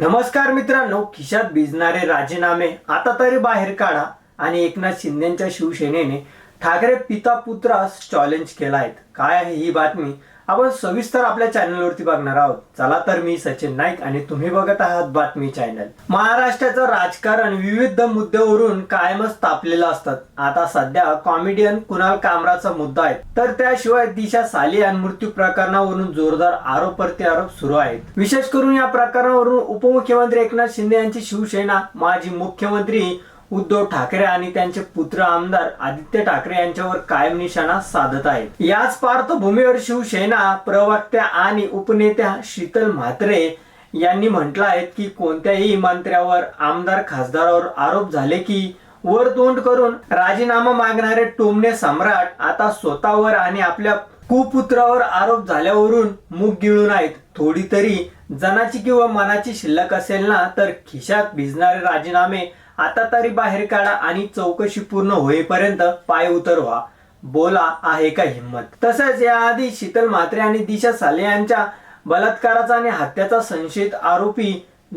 नमस्कार मित्रांनो खिशात भिजणारे राजीनामे आता तरी बाहेर काढा आणि एकनाथ शिंदेच्या शिवसेनेने ठाकरे पिता पुत्रास चॅलेंज केला आहेत काय आहे ही बातमी? आपण सविस्तर आपल्या चॅनलवरती बघणार आहोत. चला तर मी सचिन नाईक आणि तुम्ही बघत आहात बातमी चॅनल महाराष्ट्राचं राजकारण विविध मुद्द्यावरून कायमच तापलेलं असतात आता सध्या कॉमेडियन कुणाल कामराचा मुद्दा आहे. तर त्याशिवाय दिशा सालियान मृत्यू प्रकरणावरून जोरदार आरोप प्रत्यारोप सुरू आहेत. विशेष करून या प्रकरणावरून उपमुख्यमंत्री एकनाथ शिंदे यांची शिवसेना माजी मुख्यमंत्री उद्धव ठाकरे आणि त्यांचे पुत्र आमदार आदित्य ठाकरे यांच्यावर कायम निशाणा साधत आहेत. याच पार्श्वभूमीवर शिवसेना प्रवक्त्या आणि उपनेत्या शीतल म्हात्रे यांनी म्हटलं आहे की कोणत्याही मंत्र्यावर आमदार खासदारावर आरोप झाले की वर तोंड करून राजीनामा मागणारे टोमणे सम्राट आता स्वतःवर आणि आपल्या कुपुत्रावर आरोप झाल्यावरून मुख गिळून आहेत. थोडी तरी जनाची किंवा मनाची शिल्लक असेल ना तर खिशात भिजणारे राजीनामे आता तरी बाहेर काढा आणि चौकशी पूर्ण होईपर्यंत पाय उतर व्हा बोला आहे का हिंमत? तसेच याआधी शीतल म्हात्रे आणि दिशा साले यांच्या बलात्काराचा आणि हत्याचा संशयित आरोपी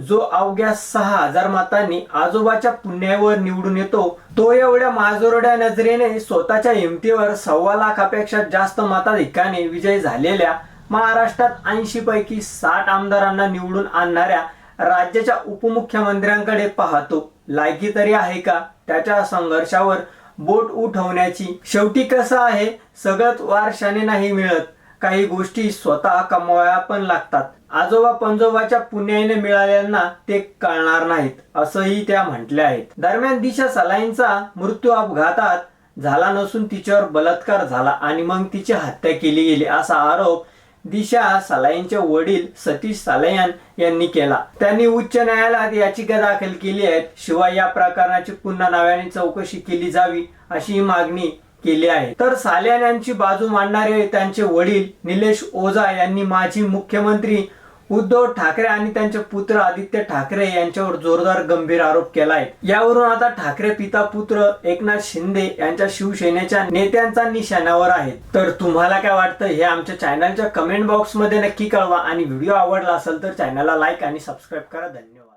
जो अवघ्या सहा हजार मतांनी आजोबाच्या पुण्यावर निवडून येतो तो एवढ्या माजोरड्या नजरेने स्वतःच्या हिमतीवर सव्वा लाखापेक्षा जास्त मताधिकाने विजय झालेल्या महाराष्ट्रात ऐंशी पैकी साठ आमदारांना निवडून आणणाऱ्या राज्याच्या उपमुख्यमंत्र्यांकडे पाहतो. लायकी तरी आहे का? त्याच्या संघर्षावर बोट उठवण्याची. शेवटी कसं आहे? सगळंच वारशाने नाही मिळत. काही गोष्टी स्वतः कमवाव्या पण लागतात. आजोबा पंजोबाच्या पुण्याने मिळाल्यांना ते कळणार नाहीत असंही त्या म्हटल्या आहेत. दरम्यान दिशा सलाईंचा मृत्यू अपघातात झाला नसून तिच्यावर बलात्कार झाला आणि मग तिची हत्या केली गेली असा आरोप दिशा सलाईंचे वडील सतीश सालयान यांनी केला. त्यांनी उच्च न्यायालयात याचिका दाखल केली आहे शिवाय या प्रकरणाची पुन्हा नव्याने चौकशी केली जावी अशी मागणी केली आहे. तर साल्यान यांची बाजू मांडणारे त्यांचे वडील निलेश ओझा यांनी माजी मुख्यमंत्री उद्धव ठाकरे आणि त्यांचे पुत्र आदित्य ठाकरे यांच्यावर जोरदार गंभीर आरोप केला आहे यावरून आता ठाकरे पिता पुत्र एकनाथ शिंदे यांच्या शिवसेनेच्या नेत्यांचा निशाण्यावर आहेत. तर तुम्हाला काय वाटतं हे आमच्या चॅनलच्या कमेंट बॉक्समध्ये नक्की कळवा आणि व्हिडिओ आवडला असेल तर चॅनलला लाईक आणि सबस्क्राईब करा. धन्यवाद.